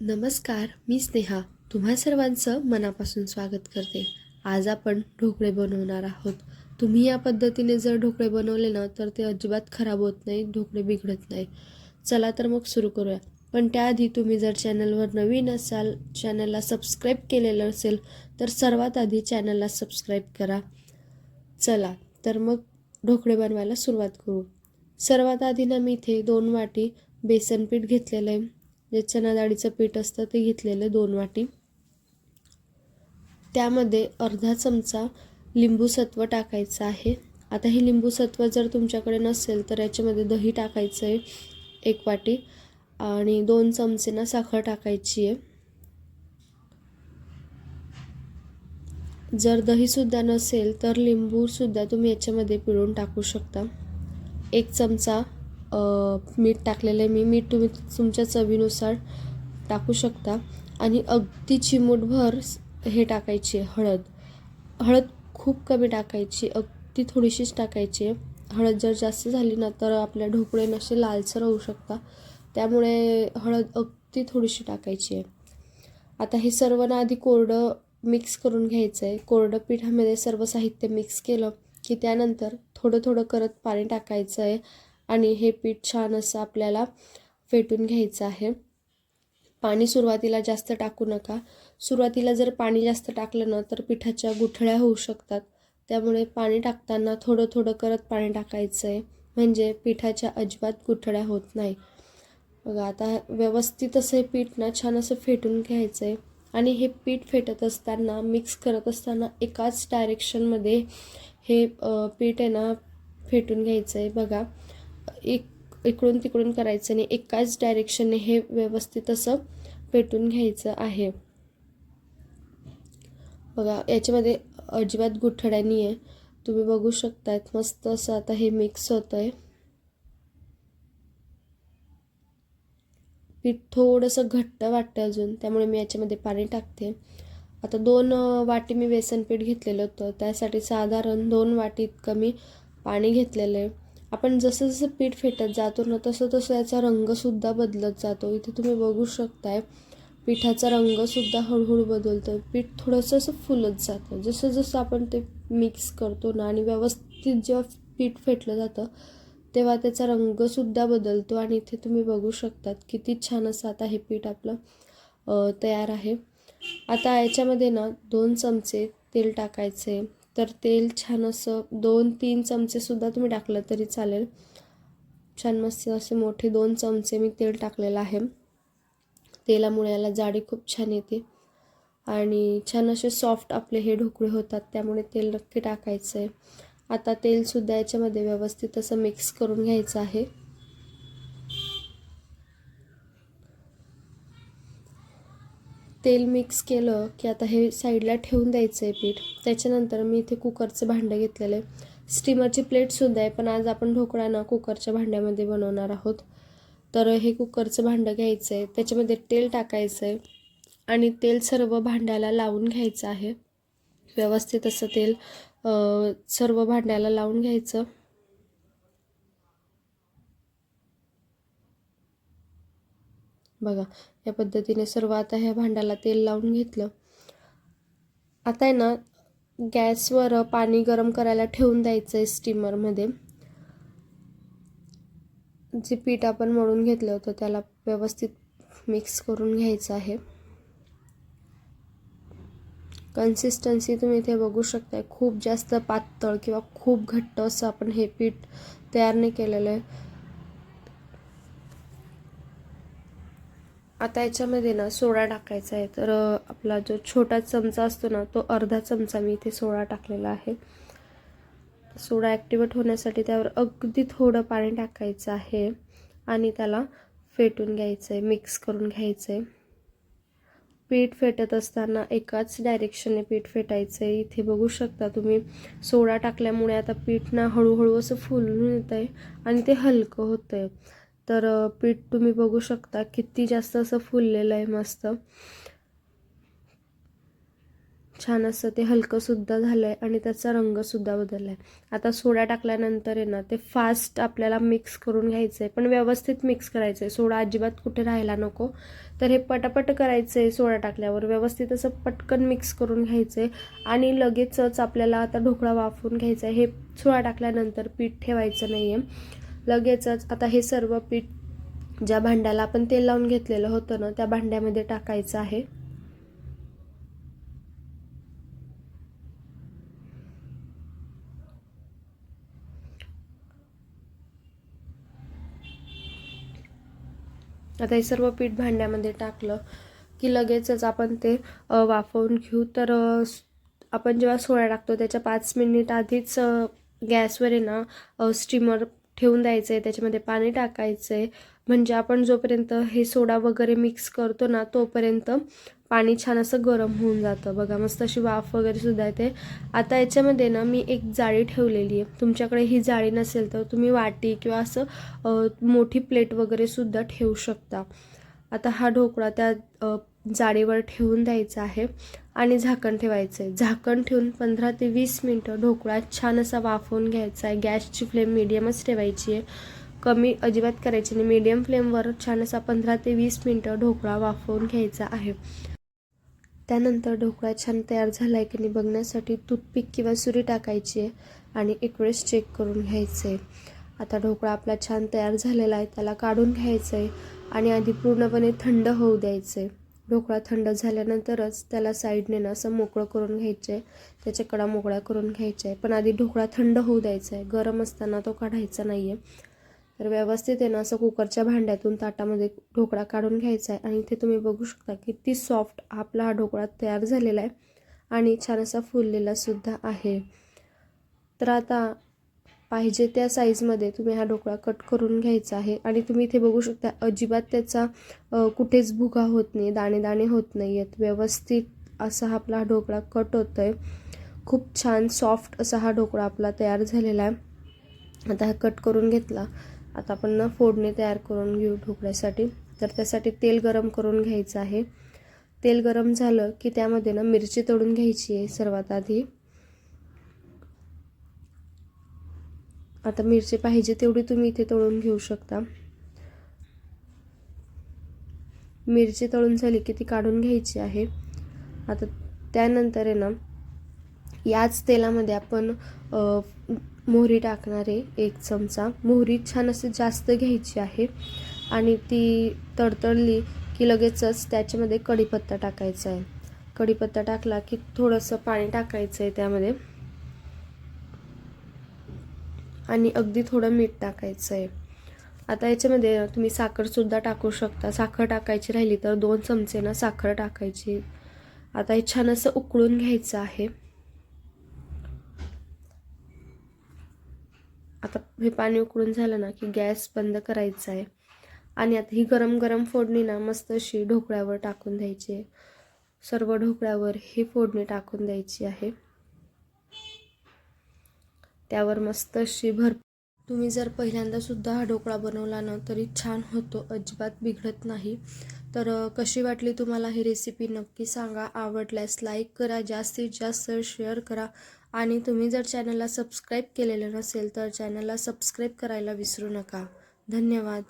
नमस्कार मी स्नेहा. तुम्हा सर्वांचं मनापासून स्वागत करते. आज आपण ढोकळे बनवणार आहोत. तुम्ही या पद्धतीने जर ढोकळे बनवले ना तर ते अजिबात खराब होत नाही ढोकळे बिघडत नाही. चला तर मग सुरू करूया. पण त्याआधी तुम्ही जर चॅनलवर नवीन असाल चॅनलला सबस्क्राईब केलेलं असेल तर सर्वात आधी चॅनलला सबस्क्राईब करा. चला तर मग ढोकळे बनवायला सुरुवात करू. सर्वात आधी ना मी इथे दोन वाटी बेसन पीठ घेतलेलं आहे. जे चना डाळीचं पीठ असतं ते घेतलेलं दोन वाटी. त्यामध्ये अर्धा चमचा लिंबूसत्व टाकायचं आहे. आता हे लिंबूसत्व जर तुमच्याकडे नसेल तर याच्यामध्ये दही टाकायचं आहे एक वाटी आणि दोन चमचे ना साखर टाकायची आहे. जर दहीसुद्धा नसेल तर लिंबूसुद्धा तुम्ही याच्यामध्ये पिळून टाकू शकता. एक चमचा मीठ टाकलेलं आहे. मी मीठ तुम्ही तुमच्या चवीनुसार टाकू शकता. आणि अगदी चिमूटभर हे टाकायची हळद. हळद खूप कमी टाकायची अगदी थोडीशीच टाकायची आहे. हळद जर जास्त झाली ना तर आपल्या ढोकळे नसे लालसर होऊ शकता. त्यामुळे हळद अगदी थोडीशी टाकायची आहे. आता हे सर्व ना आधी कोरडं मिक्स करून घ्यायचं आहे. कोरडं पिठामध्ये सर्व साहित्य मिक्स केलं की त्यानंतर थोडं थोडं करत पाणी टाकायचं आहे. आणि हे पीठ छान असं आपल्याला फेटून घ्यायचं आहे. पाणी सुरुवातीला जास्त टाकू नका. सुरुवातीला जर पाणी जास्त टाकलं ना तर पिठाच्या गुठळ्या होऊ शकतात. त्यामुळे पाणी टाकताना थोडं थोडं करत पाणी टाकायचं आहे म्हणजे पिठाच्या अजिबात गुठळ्या होत नाही. बघा आता व्यवस्थित असं हे पीठ ना छान असं फेटून घ्यायचं आहे आणि हे पीठ फेटत असताना मिक्स करत असताना एकाच डायरेक्शनमध्ये हे पीठ आहे ना फेटून घ्यायचं आहे बघा एक इकडून तिकडून करायचं आणि एकाच डायरेक्शनने हे व्यवस्थित असं पेटून घ्यायचं आहे. बघा याच्यामध्ये अजिबात गुठड्या नाही आहे तुम्ही बघू शकतात मस्त असं आता हे मिक्स होतं आहे पीठ थोडंसं घट्ट वाटतं अजून त्यामुळे मी याच्यामध्ये पाणी टाकते. आता दोन वाटी मी बेसन पीठ घेतलेलं होतं. त्यासाठी साधारण दोन वाटी इतकं मी पाणी घेतलेलं आहे. आपण जसं जसं पीठ फेटत जातो ना तसं तसं याचा रंगसुद्धा बदलत जातो. इथे तुम्ही बघू शकताय पिठाचा रंगसुद्धा हळूहळू बदलतो पीठ थोडंसं असं फुलत जातं. जसं जसं आपण ते मिक्स करतो ना आणि व्यवस्थित जेव्हा पीठ फेटलं जातं तेव्हा त्याचा रंगसुद्धा बदलतो. आणि इथे तुम्ही बघू शकतात किती छान असं आता हे पीठ आपलं तयार आहे. आता याच्यामध्ये ना दोन चमचे तेल टाकायचे तर तेल छान असं दोन तीन चमचेसुद्धा तुम्ही टाकलं तरी चालेल. छान मस्त असे मोठे दोन चमचे मी तेल टाकलेलं आहे. तेलामुळे याला जाडी खूप छान येते. आणि छान असे सॉफ्ट आपले हे ढोकळे होतात त्यामुळे तेल नक्की टाकायचं आहे आता तेलसुद्धा याच्यामध्ये व्यवस्थित असं मिक्स करून घ्यायचं आहे. तेल मिक्स केलं की आता हे साईडला ठेवून द्यायचं आहे पीठ. त्याच्यानंतर मी इथे कुकरचं भांडं घेतलेलं. आहे स्टीमरची प्लेटसुद्धा आहे पण आज आपण ढोकळा ना कुकरच्या भांड्यामध्ये बनवणार आहोत. तर हे कुकरचं भांडं घ्यायचं आहे त्याच्यामध्ये तेल टाकायचं आहे आणि तेल सर्व भांड्याला लावून घ्यायचं आहे. व्यवस्थित असं तेल सर्व भांड्याला लावून घ्यायचं. बघा या पद्धतीने सर्व आता ह्या भांड्याला तेल लावून घेतलं. आता आहे ना गॅसवर पाणी गरम करायला ठेवून द्यायचं आहे स्टीमरमध्ये. जे पीठ आपण मळून घेतलं होतं त्याला व्यवस्थित मिक्स करून घ्यायचं आहे. कन्सिस्टन्सी तुम्ही इथे बघू शकताय खूप जास्त पातळ किंवा खूप घट्ट असं आपण हे पीठ तयार नाही केलेलं आहे. आता याच्यामध्ये ना सोडा टाकायचा आहे. तर आपला जो छोटा चमचा असतो ना तो अर्धा चमचा मी इथे सोडा टाकलेला आहे. सोडा ॲक्टिवेट होण्यासाठी त्यावर अगदी थोडं पाणी टाकायचं आहे आणि त्याला फेटून घ्यायचं आहे मिक्स करून घ्यायचं आहे. पीठ फेटत असताना एकाच डायरेक्शनने पीठ फेटायचं आहे. इथे बघू शकता तुम्ही सोडा टाकल्यामुळे आता पीठ ना हळूहळू असं फुलून येत आहे आणि ते हलकं होतं आहे तर पीठ तुम्ही बघू शकता किती जास्त असं फुललेलं आहे मस्त. छान असं ते हलकंसुद्धा झालं आहे आणि त्याचा रंगसुद्धा बदलला आहे आता सोडा टाकल्यानंतर आहे ना ते फास्ट आपल्याला मिक्स करून घ्यायचं आहे पण व्यवस्थित मिक्स करायचं आहे सोडा अजिबात कुठे राहायला नको. तर हे पटापट करायचं आहे सोडा टाकल्यावर. व्यवस्थित असं पटकन मिक्स करून घ्यायचं आहे आणि लगेचच आपल्याला आता ढोकळा वाफवून घ्यायचा आहे हे सोडा टाकल्यानंतर पीठ ठेवायचं नाही आहे लगेचच आता हे सर्व पीठ ज्या भांड्याला आपण तेल लावून घेतलेलं होतं ना त्या भांड्यामध्ये टाकायचं आहे. आता हे सर्व पीठ भांड्यामध्ये टाकलं की लगेचच आपण ते वाफवून घेऊ. तर आपण जेव्हा सोळा टाकतो त्याच्या पाच मिनिट आधीच गॅसवर आहे ना स्टीमर ठेवून द्यायचं आहे त्याच्यामध्ये पाणी टाकायचं आहे म्हणजे आपण जोपर्यंत हे सोडा वगैरे मिक्स करतो ना तोपर्यंत पाणी छान असं गरम होऊन जातं. बघा मस्त अशी वाफ वगैरे सुद्धा येते. आता याच्यामध्ये ना मी एक जाळी ठेवलेली आहे. तुमच्याकडे ही जाळी नसेल तर तुम्ही वाटी किंवा असं मोठी प्लेट वगैरे सुद्धा ठेवू शकता. आता हा ढोकळा त्या जाळीवर ठेवून द्यायचा आहे आणि झाकण ठेवायचं आहे. झाकण ठेवून पंधरा ते वीस मिनटं ढोकळा छान असा वाफवून घ्यायचा आहे. गॅसची फ्लेम मिडियमच ठेवायची आहे. कमी अजिबात करायची नाही. मीडियम फ्लेमवर छान असा पंधरा ते वीस मिनटं ढोकळा वाफवून घ्यायचा आहे. त्यानंतर ढोकळा छान तयार झाला आहे की नाही बघण्यासाठी टूथपिक किंवा सुरी टाकायची आहे आणि एक वेळेस चेक करून घ्यायचं आहे आता ढोकळा आपला छान तयार झालेला आहे. त्याला काढून घ्यायचं आहे आणि आधी पूर्णपणे थंड होऊ द्यायचं. आहे ढोकळा थंड झाल्यानंतरच त्याला साईडने ना असं मोकळं करून घ्यायचं. आहे त्याच्या कडा मोकळ्या करून घ्यायच्या आहे पण आधी ढोकळा थंड होऊ द्यायचा. आहे गरम असताना तो काढायचा नाही आहे तर व्यवस्थित आहे ना असं कुकरच्या भांड्यातून ताटामध्ये ढोकळा काढून घ्यायचा आहे. आणि इथे तुम्ही बघू शकता किती सॉफ्ट आपला हा ढोकळा तयार झालेला आहे. आणि छान असा फुललेला सुद्धा आहे. तर आता पाहिजे त्या साईजमध्ये तुम्ही हा ढोकळा कट करून घ्यायचा आहे. आणि तुम्ही इथे बघू शकता अजिबात त्याचा कुठेच भुगा होत नाही दाणे दाणे होत नाही आहेत व्यवस्थित असा आपला हा ढोकळा कट होतो आहे खूप छान सॉफ्ट असा हा ढोकळा आपला तयार झालेला आहे. आता हा कट करून घेतला. आता आपण ना फोडणी तयार करून घेऊ ढोकळ्यासाठी. तर त्यासाठी तेल गरम करून घ्यायचं आहे. तेल गरम झालं की त्यामध्ये ना मिरची तळून घ्यायची आहे सर्वात आधी. आता मिरची पाहिजे तेवढी तुम्ही इथे तळून घेऊ शकता. मिरची तळून झाली की ती काढून घ्यायची आहे. आता त्यानंतर आहे ना याच तेलामध्ये आपण मोहरी टाकणार आहे एक चमचा. मोहरी छान असे जास्त घ्यायची आहे आणि ती तडतडली की लगेचच त्याच्यामध्ये कढीपत्ता टाकायचा आहे. कढीपत्ता टाकला की थोडंसं पाणी टाकायचं आहे त्यामध्ये. आणि अगदी थोडं मीठ टाकायचं आहे आता याच्यामध्ये तुम्ही साखरसुद्धा टाकू शकता. साखर टाकायची राहिली तर दोन चमचे ना साखर टाकायची. आता हे छान असं उकळून घ्यायचं आहे. आता हे पाणी उकळून झालं ना की गॅस बंद करायचा आहे आणि आता ही गरम गरम फोडणी ना मस्त अशी ढोकळ्यावर टाकून द्यायची. सर्व ढोकळ्यावर ही फोडणी टाकून द्यायची आहे. त्यावर मस्त अशी भर तुम्ही जर पहिल्यांदासुद्धा हा ढोकळा बनवला ना तरी छान होतो. अजिबात बिघडत नाही. तर कशी वाटली तुम्हाला ही रेसिपी नक्की सांगा. आवडल्यास लाईक करा जास्तीत जास्त शेअर करा. आणि तुम्ही जर चॅनलला सबस्क्राईब केलेलं नसेल तर चॅनलला सबस्क्राईब करायला विसरू नका. धन्यवाद.